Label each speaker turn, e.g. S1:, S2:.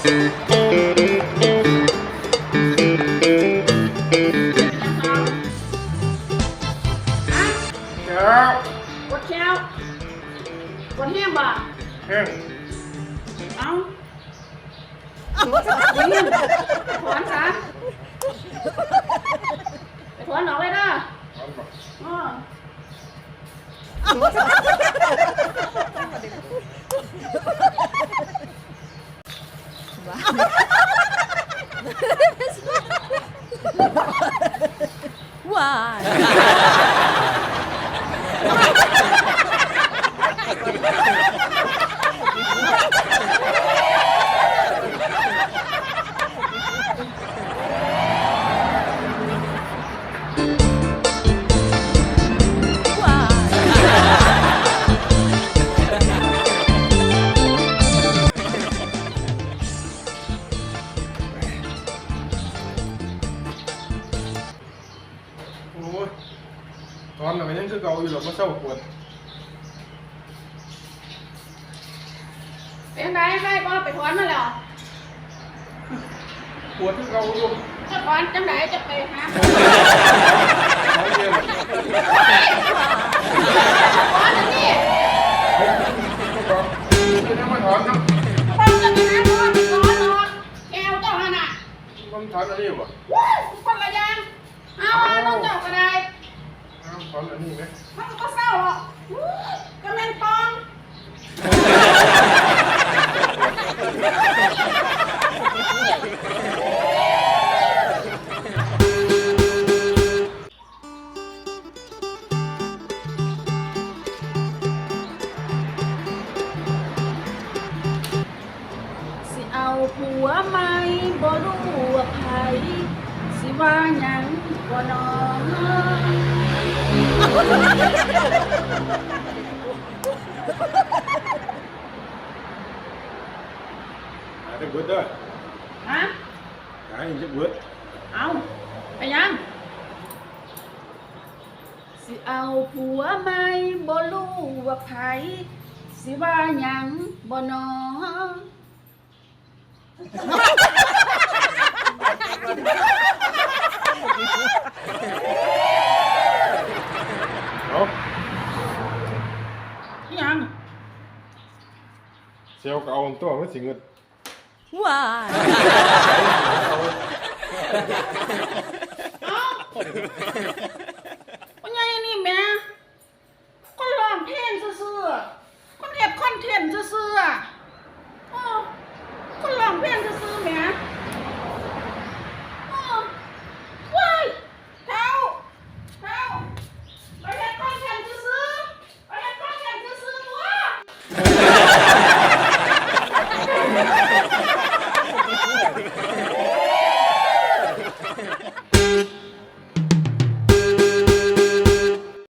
S1: เจ้าก
S2: ดแก้วกดแห้งบ่
S1: แห้ง
S2: เอายิงถอนซะไปถอนออกเลยเด้อ
S1: อนบ่
S2: อ้ อ
S1: ร้อนแล้วมันยังคือเก่าอยู่หรอกมันเศร้าปวด
S2: เป็นไงได้บ่ไปถอนมาแล้ว
S1: ปวดคือเก่าอยู่
S2: จะถอนจังไหนจะไปหา
S1: ร้อนเย็น
S2: ถอนอันนี้
S1: คือน้ำมันถอนเนาะ
S2: ต้องจะไปหาพ่อไปถอนออกแก้วเจ้าหั่นน่ะ
S1: มันถอนอันนี้บ่
S2: ว้าวคนละอย่างเอาเอาน้องเจ้าก็ได้
S1: นนี้ไหม
S2: มันก็เศร้าหรอกอู้ก็แม่นปองสิเอาผัวใหม่บ่รู้ว่าไผสิว่าหยังบ่น้อง
S1: หาได้เบิดเด้อ
S2: ฮะ
S1: หาอีกจะเบิด
S2: เอาไปยัง สิเอาผัวใหม่บ่รู้ว่าไผสิว่าหยังบ่น้อง
S1: เอา
S2: อิหยัง
S1: เซลล์ก็เอาตัวมันสิเงิน
S3: ว้าย
S2: เอาว่า